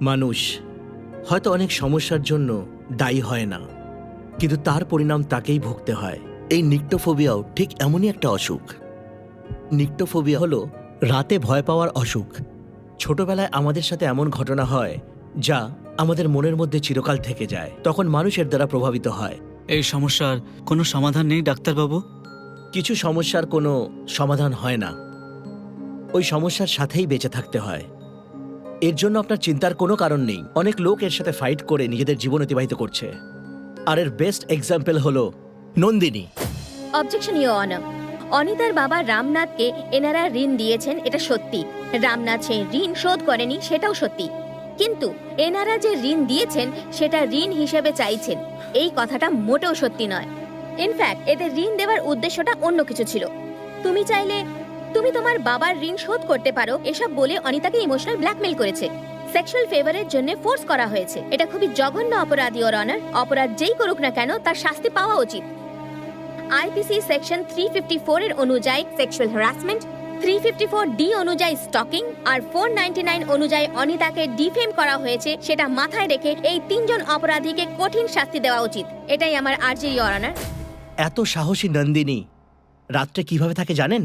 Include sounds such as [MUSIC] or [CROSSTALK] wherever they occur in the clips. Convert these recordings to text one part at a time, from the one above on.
মানুষ হয়তো অনেক সমস্যার জন্য দায়ী হয় না কিন্তু তার পরিণাম তাকেই ভুগতে হয়। এই নিক্টোফোবিয়াও ঠিক এমনই একটা অসুখ। নিক্টোফোবিয়া হলো রাতে ভয় পাওয়ার অসুখ। ছোটবেলায় আমাদের সাথে এমন ঘটনা হয় যা আমাদের মনের মধ্যে চিরকাল থেকে যায় তখন মানুষের দ্বারা প্রভাবিত হয়। এই সমস্যার কোনো সমাধান নেই ডাক্তারবাবু? কিছু সমস্যার কোনো সমাধান হয় না। ওই সমস্যার সাথেই বেঁচে থাকতে হয়। এর জন্য আপনার চিন্তার কোনো কারণ নেই। অনেক লোক এর সাথে ফাইট করে নিজেদের জীবন অতিবাহিত করছে। আর এর বেস্ট এক্সাম্পল হলো নন্দিনী। অবজেকশন ইউ অনার অনিতার বাবা রামনাথকে এনারা ঋণ দিয়েছেন, এটা সত্যি। রামনাথ সেই ঋণ শোধ করেনি, সেটাও সত্যি। কিন্তু এনারা যে ঋণ দিয়েছেন, সেটা ঋণ হিসেবে চাইছেন। এই কথাটা মোটেও সত্যি নয়। ইনফ্যাক্ট এদের ঋণ দেওয়ার উদ্দেশ্যটা অন্য কিছু ছিল। তুমি চাইলে তুমি তোমার বাবার ঋণ শোধ করতে পারো, এসব বলে অনিতাকে ইমোশনাল ব্ল্যাকমেল করেছে। সেক্সুয়াল ফেভারের জন্য ফোর্স করা হয়েছে। এটা খুবই জঘন্য অপরাধ ইওর অনার অপরাধ যেই করুক না কেন, তার শাস্তি পাওয়া উচিত। আইপিসি সেকশন 354 এর অনুযায়ী সেক্সুয়াল হ্যারাসমেন্ট 354 ডি অনুযায়ী স্টকিং আর 499 অনুযায়ী অনিতাকে ডিফেম করা হয়েছে, সেটা মাথায় রেখে এই তিনজন অপরাধীকে কঠিন শাস্তি দেওয়া উচিত। এটাই আমার আর্জি ইওর অনার এত সাহসী নন্দিনী। রাত্রে কীভাবে থাকে জানেন?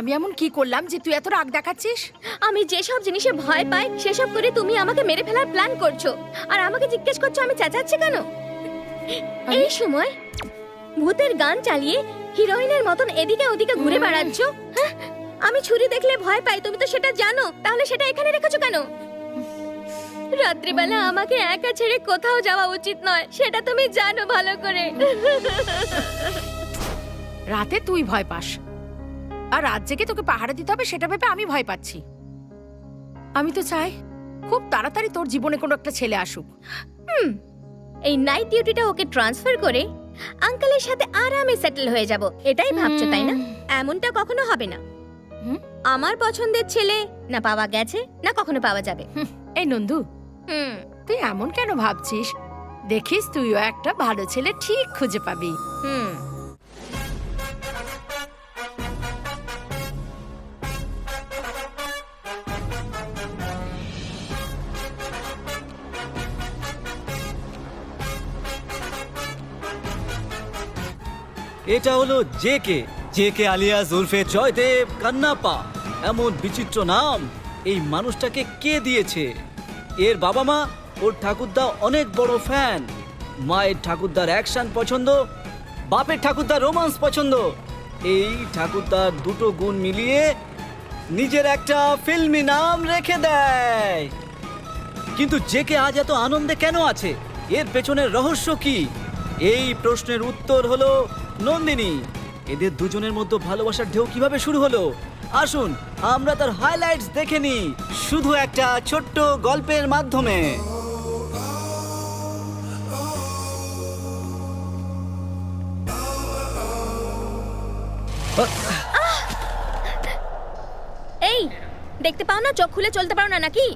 আমি এমন কি করলাম যে তুই এত রাগ দেখাচ্ছিস? আমি যেসব জিনিসে ভয় পাই সেসব করে তুমি আমাকে মেরে ফেলার প্ল্যান করছ। আর আমাকে জিজ্ঞেস করছ আমি চেঁচাচ্ছি কেন? এই সময় ভূতের গান চালিয়ে হিরোইনের মতন এদিকে ওদিকে ঘুরে বেড়াচ্ছ? হ্যাঁ? আমি ছুরি দেখলে ভয় পাই তুমি তো সেটা জানো। তাহলে সেটা এখানে রেখেছো কেন? রাত্রিবেলা আমাকে একা ছেড়ে কোথাও যাওয়া উচিত নয় সেটা তুমি জানো ভালো করে। রাতে তুই ভয় পাস। আর রাত জেগে তোকে পাহারা দিতে হবে সেটা ভেবে আমি ভয় পাচ্ছি। আমি তো চাই খুব তাড়াতাড়ি তোর জীবনে কোনো একটা ছেলে আসুক। হুম এই নাইট ডিউটিটা ওকে ট্রান্সফার করে আঙ্কেলের সাথে আরামে সেটেল হয়ে যাব এটাই ভাবছ তাই না? এমনটা কখনো হবে না। আমার পছন্দের ছেলে না পাওয়া গেছে না কখনো পাওয়া যাবে। এই নন্দু তুই এমন কেন ভাবছিস? দেখিস তুইও একটা ভালো ছেলে ঠিক খুঁজে পাবি। হুম। এটা হলো J K J K alias উর্ফে Joydev Kannappa. এমন বিচিত্র নাম, এই মানুষটাকে কে দিয়েছে? এর বাবা মা ওর ঠাকুরদা অনেক বড় ফ্যান মায়ের ঠাকুরদার অ্যাকশন পছন্দ, বাপের ঠাকুরদার রোমান্স পছন্দ। এই ঠাকুরদার দুটো গুণ মিলিয়ে নিজের একটা ফিল্মি নাম রেখে দেয়। কিন্তু জেকে আজ এত আনন্দে কেন আছে? এর পেছনের রহস্য কি? এই প্রশ্নের উত্তর হলো নন্দিনী এদের দুজনের মধ্যে ভালোবাসার ঢেউ কীভাবে শুরু হলো? আসুন আমরা তার হাইলাইটস দেখে নিই। শুধু একটা ছোট্ট গল্পের মাধ্যমে। এই দেখতে পাও না? চোখ খুলে চলতে পারো না নাকি?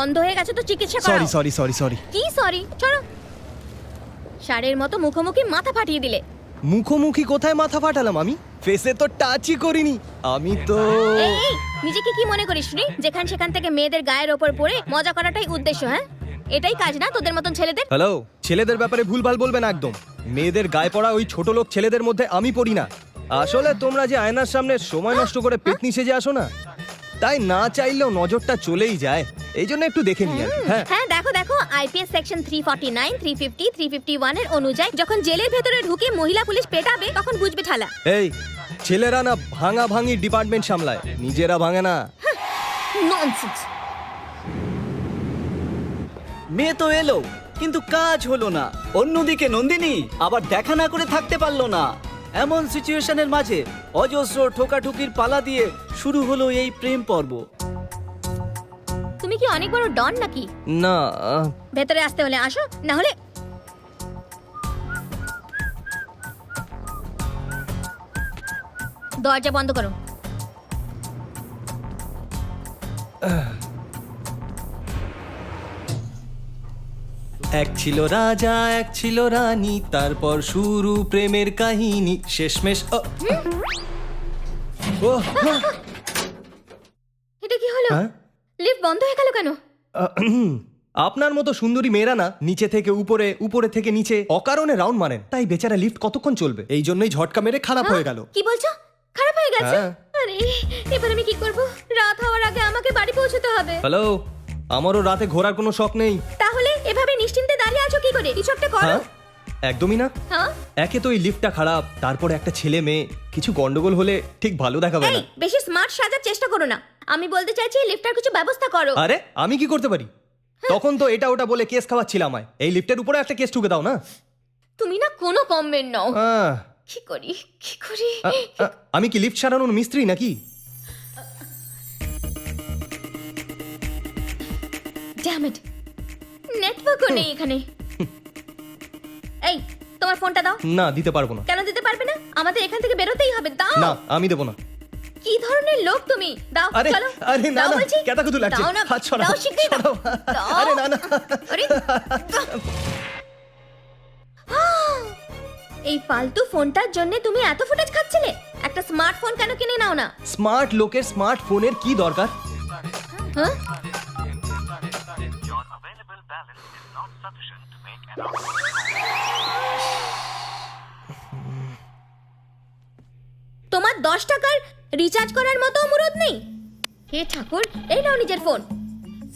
অন্ধ হয়ে গেছে তো চিকিৎসা সরি সরি সরি সরি কি সরি চলো। ষাঁড়ের মতো মুখোমুখি মাথা ফাটিয়ে দিলে। মুখোমুখি কোথায় মাথা ফাটালাম আমি? ফেসে তো টাচই করিনি। আমি তো এই এই নিজেকে কি মনে করিস রে? যেখান সেখান থেকে মেয়েদের গায়ের ওপর পড়ে মজা করাটাই উদ্দেশ্য হ্যাঁ? এটাই কাজ না তোদের মতন ছেলেদের? হ্যালো ছেলেদের ব্যাপারে ভুলভাল বলবেন একদম। মেয়েদের গায়ে পড়া ওই ছোট লোক ছেলেদের মধ্যে আমি পড়ি না। আসলে তোমরা যে আয়নার সামনে সময় নষ্ট করে পেতনি সেজে আসো না তাই না চাইলেও নজরটা চলেই যায়। এই জন্য একটু দেখে নিই আর কি। হ্যাঁ। হ্যাঁ দেখো দেখো IPS section three forty nine three fifty three fifty ওয়ানের অনুযায়ী যখন জেলের ভেতরে ঢুকে মহিলা পুলিশ পেটাবে তখন বুঝবে ঠালা। এই ছেলেরা না ভাঙা ভাঙি ডিপার্টমেন্ট সামলায়। নিজেরা ভাঙে না। ননসেন্স মেয়ে তো এলো কিন্তু কাজ হলো না। অন্যদিকে নন্দিনী আবার দেখা না করে থাকতে পারল না। এমন সিচুয়েশনের মাঝে অজস্র ঠোকাঠুকির পালা দিয়ে শুরু হলো এই প্রেম পর্ব। তুমি কি অনেক বড় ডন নাকি? না ভেতরে আসতে হলে আসো না হলে দরজা বন্ধ করো। এক ছিল রাজা এক ছিল রানী তারপর শুরু প্রেমের কাহিনী শেষমেশ ও এটা কি হলো? হ্যাঁ? লিফট বন্ধ হয়ে গেল কেন? [CLEARS THROAT] আপনার মতো সুন্দরী মেয়েরা না নিচে থেকে উপরে উপরে থেকে নিচে অকারণে রাউন্ড মারেন তাই বেচারা লিফট কতক্ষণ চলবে? এই জন্যই ঝটকা মেরে খারাপ হয়ে? গেল। কি বলছো? খারাপ হয়ে গেছে? হ্যাঁ। আরে এবার আমি কি করব? রাত হওয়ার আগে আমাকে বাড়ি পৌঁছতে হবে। হ্যালো আমারও রাতে ঘোরার কোনো শখ নেই। তাহলে এভাবে নিশ্চিন্তে দাঁড়িয়ে আছো কি করে? কিছু একটা করো। হ্যাঁ? একদমই না। হ্যাঁ? একে তো এই লিফটটা খারাপ তারপরে একটা ছেলে মেয়ে কিছু গন্ডগোল হলে ঠিক ভালো দেখাবে না। বেশি স্মার্ট সাজার চেষ্টা করো না। আমি বলতে চাইছি লিফটার কিছু ব্যবস্থা করো। আরে আমি কি করতে পারি? তখন তো এটা ওটা বলে কেস খাওয়াচ্ছিল আমায়। এই লিফটের উপরে একটা কেস ঠুকে দাও না? তুমি না কোনো কমেন্ট নাও। আহ, কি করি কি করি? আ, আ, আমি কি লিফট সারানোর মিস্ত্রি নাকি? ড্যাম ইট নেটওয়ার্কও নেই এখানে। এই তোমার ফোনটা দাও। না দিতে পারব না। কেন দিতে পারবে না? আমাদের এখান থেকে বেরোতেই হবে দাও। না আমি দেবো না। কি ধরনের লোক তুমি দাও আরে, চলো আরে না, দাও না, বলছি। কেতা কুতু লাগছে। দাও না হাত সরাও, দাও শিগগিরই দাও। আরে না, না। আরে এই ফালতু ফোনটার জন্য তুমি এত ফুটেজ খাচ্ছিলে একটা স্মার্টফোন কেন কিনে নাও না স্মার্ট লোকের স্মার্ট ফোনের কি দরকার হ্যাঁ Your available balance is not sufficient to make an offer. তোমার দশ টাকার রিচার্জ করার মতো মুরদ নেই। হে ঠাকুর এই নাও নিজের ফোন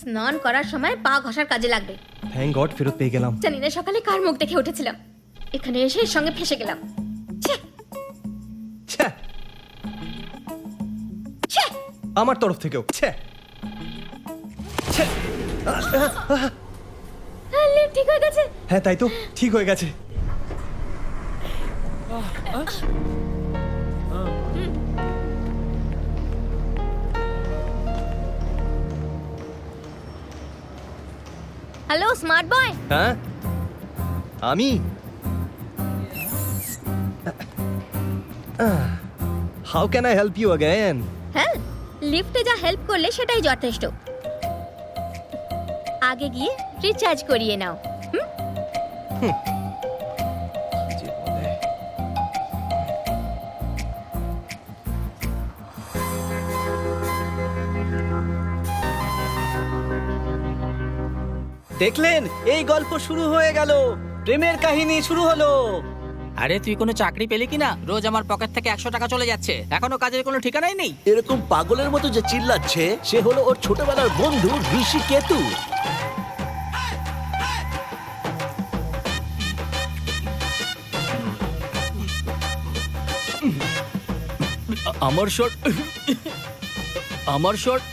স্নান করার সময় পা ঘষার কাজে লাগবে। থ্যাংক গড ফেরত পেয়ে গেলাম। জানি না সকালে কার মুখ দেখে উঠেছিলাম। এখানে এসে এর সঙ্গে ফেসে গেলাম। ছ্যা, ছ্যা, ছ্যা। আমার তরফ থেকেও ছ্যা ছ্যা। হ্যাঁ, ঠিক হয়ে গেছে। হ্যাঁ তাই তো ঠিক হয়ে গেছে। হ্যালো স্মার্ট বয় হ্যাঁ? আমি? How can I help you again হ্যাঁ লিফটে যা হেল্প করলে সেটাই যথেষ্ট। আগে গিয়ে রিচার্জ করিয়ে নাও। দেখলেন এই গল্প শুরু হয়ে গেল। প্রেমের কাহিনী শুরু হলো। আরে তুই কোনো চাকরি পেলি কিনা? রোজ আমার পকেট থেকে একশো টাকা চলে যাচ্ছে। এখনও কাজের কোনো ঠিকানাই নেই। এরকম পাগলের মতো যে চিল্লাচ্ছে সে হলো ওর ছোটবেলার বন্ধু ঋষি কেতু। আমার শর্ট আমার শর্ট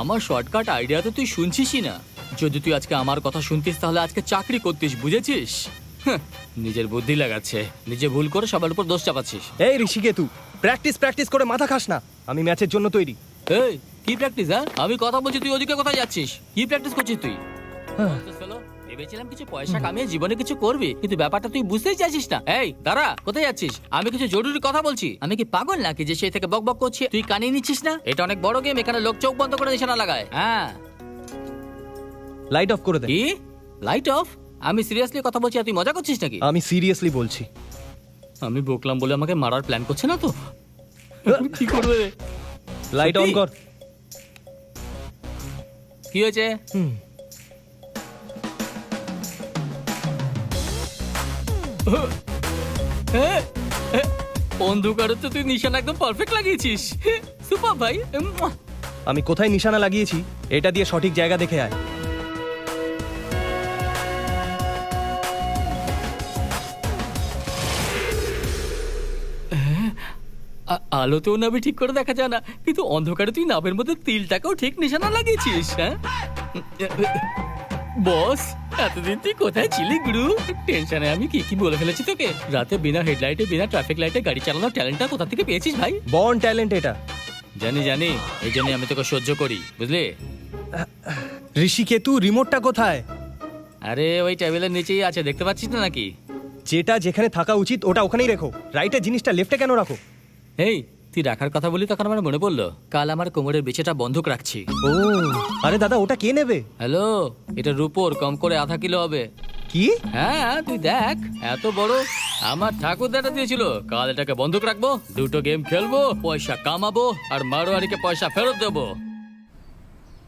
আমার শর্টকাট আইডিয়া তো তুই শুনছিসই না। যদি তুই আজকে আমার কথা শুনতিস তাহলে আজকে চাকরি করতিস বুঝেছিস? হ্যাঁ, নিজের বুদ্ধি লাগাচ্ছে। নিজে ভুল করে সবার উপর দোষ চাপাচ্ছিস। এই ঋষিকেতু প্র্যাকটিস প্র্যাকটিস করে মাথা খাস না। আমি ম্যাচের জন্য তৈরি। এই কি প্র্যাকটিস হ্যাঁ? আমি কথা বলছি তুই ওদিকে কোথায় যাচ্ছিস? কি প্র্যাকটিস করছিস তুই? Fellow, ভেবেছিলাম কিছু পয়সা কামিয়ে জীবনে কিছু করবি কিন্তু ব্যাপারটা তুই বুঝতেই চাইছিস না। এই দাঁড়া কোথায় যাচ্ছিস? আমি কিছু জরুরি কথা বলছি। আমি কি পাগল নাকি যে সেই থেকে বক বক করছি? তুই কানিয়ে নিচ্ছিস না? এটা অনেক বড় গেম এখানে লোক চোখ বন্ধ করে নিশানা লাগায়। হ্যাঁ। লাইট অফ করে দে। কি? লাইট অফ আমি সিরিয়াসলি কথা বলছি আর তুই মজা করছিস নাকি? আমি সিরিয়াসলি বলছি। আমি বকলাম বলে আমাকে মারার প্ল্যান করছে না তো? [LAUGHS] কি করবে? লাইট অন কর। কি হয়েছে। [LAUGHS] হ্যাঁ, হ্যাঁ, অন্ধকারে তো তুই নিশানা একদম পারফেক্ট লাগিয়েছিস। [LAUGHS] সুপার ভাই আমি কোথায় নিশানা লাগিয়েছি এটা দিয়ে সঠিক জায়গা দেখে আয়। আলোতেও নাবে ঠিক করে দেখা যায় না কিন্তু অন্ধকারে তুই নাবের মধ্যে তিলটাকেও ঠিক নিশানা লাগিয়েছিস হ্যাঁ? বস এতদিন তুই কোথায় ছিলি গুরু? টেনশনে আমি কি কি বলে ফেলেছি তোকে? রাতে বিনা হেডলাইটে বিনা ট্রাফিক লাইটে গাড়ি চালানোর ট্যালেন্টটা কোথা থেকে পেয়েছিস ভাই? বন ট্যালেন্ট এটা। জানি জানি এই জন্য আমি তোকে সহ্য করি বুঝলি? ঋষিকেতু রিমোটটা কোথায়? আরে ওই টেবিলের নিচেই আছে দেখতে পাচ্ছিস না নাকি? যেটা যেখানে থাকা উচিত ওটা ওখানেই রেখো। রাইটের জিনিসটা লেফটে কেন রাখো? এই তুই রাখার কথা বলি তখন আমার মনে পড়ল কাল আমার কোমরের বেচেটা বন্ধক রাখছি। ও আরে দাদা ওটা কে নেবে? হ্যালো এটা রুপোর কম করে আধা কিলো হবে। কি? হ্যাঁ তুই দেখ এত বড়। আমার ঠাকুর দাদা দিয়েছিল কাল এটাকে বন্ধক রাখব দুটো গেম খেলব পয়সা কামাবো আর মারোয়ারিকে পয়সা ফেরত দেবো।